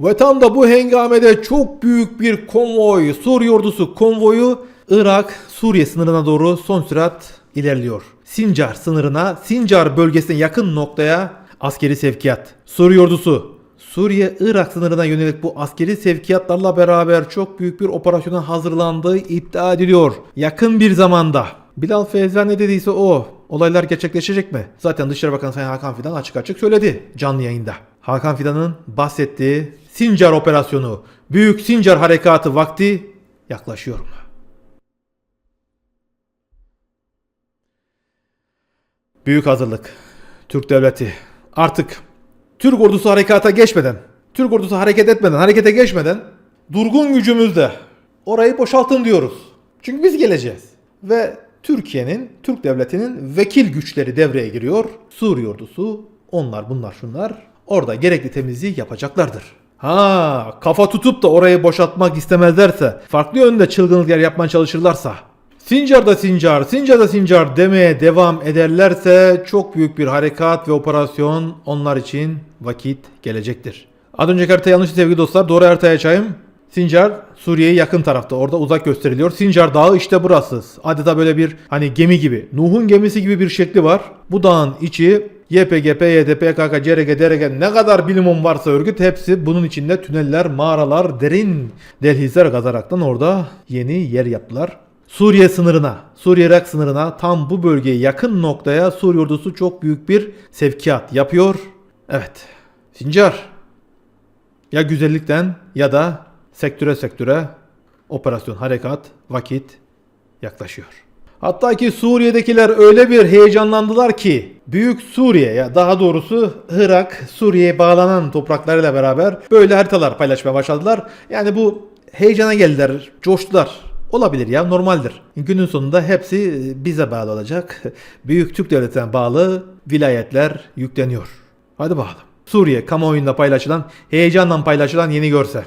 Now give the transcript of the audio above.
Ve da bu hengamede çok büyük bir konvoy, Suriye ordusu konvoyu Irak, Suriye sınırına doğru son sürat ilerliyor. Sincar sınırına, Sincar bölgesine yakın noktaya askeri sevkiyat. Suriye ordusu Suriye-Irak sınırına yönelik bu askeri sevkiyatlarla beraber çok büyük bir operasyona hazırlandığı iddia ediliyor. Yakın bir zamanda. Bilal Feyzler ne dediyse o. Olaylar gerçekleşecek mi? Zaten Dışişleri Bakanı Sayın Hakan Fidan açık açık söyledi canlı yayında. Hakan Fidan'ın bahsettiği Sincar operasyonu, Büyük Sincar harekatı vakti yaklaşıyor mu? Büyük hazırlık. Türk devleti artık Türk ordusu harekata geçmeden, Türk ordusu hareket etmeden, harekete geçmeden durgun gücümüzle orayı boşaltın diyoruz. Çünkü biz geleceğiz. Ve Türkiye'nin, Türk devletinin vekil güçleri devreye giriyor. Suriye ordusu, onlar bunlar şunlar orada gerekli temizliği yapacaklardır. Ha, kafa tutup da orayı boşaltmak istemezlerse, farklı yönde çılgınlıklar yapmaya çalışırlarsa, Sincar da Sincar, Sincar da Sincar demeye devam ederlerse çok büyük bir harekat ve operasyon onlar için vakit gelecektir. Az önceki harita yanlış sevgili dostlar. Doğru haritayı açayım. Sincar Suriye'ye yakın tarafta. Orada uzak gösteriliyor. Sincar Dağı işte burası. Adeta böyle bir hani gemi gibi. Nuh'un gemisi gibi bir şekli var. Bu dağın içi YPG, PYD, PKK, CRG, DRG ne kadar bilimum varsa örgüt hepsi bunun içinde tüneller, mağaralar, derin dehlizler kazaraktan orada yeni yer yaptılar. Suriye sınırına, Suriye-Irak sınırına tam bu bölgeye yakın noktaya Suriye ordusu çok büyük bir sevkiyat yapıyor. Evet. Sincar. Ya güzellikten ya da sektöre sektöre operasyon harekat vakit yaklaşıyor. Hatta ki Suriye'dekiler öyle bir heyecanlandılar ki Büyük Suriye ya daha doğrusu Irak Suriye'ye bağlanan topraklarıyla beraber böyle haritalar paylaşmaya başladılar. Yani bu heyecana geldiler, coştular. Olabilir ya normaldir. Günün sonunda hepsi bize bağlı olacak. Büyük Türk Devleti'ne bağlı vilayetler yükleniyor. Hadi bakalım. Suriye kamuoyunda paylaşılan, heyecanla paylaşılan yeni görsel.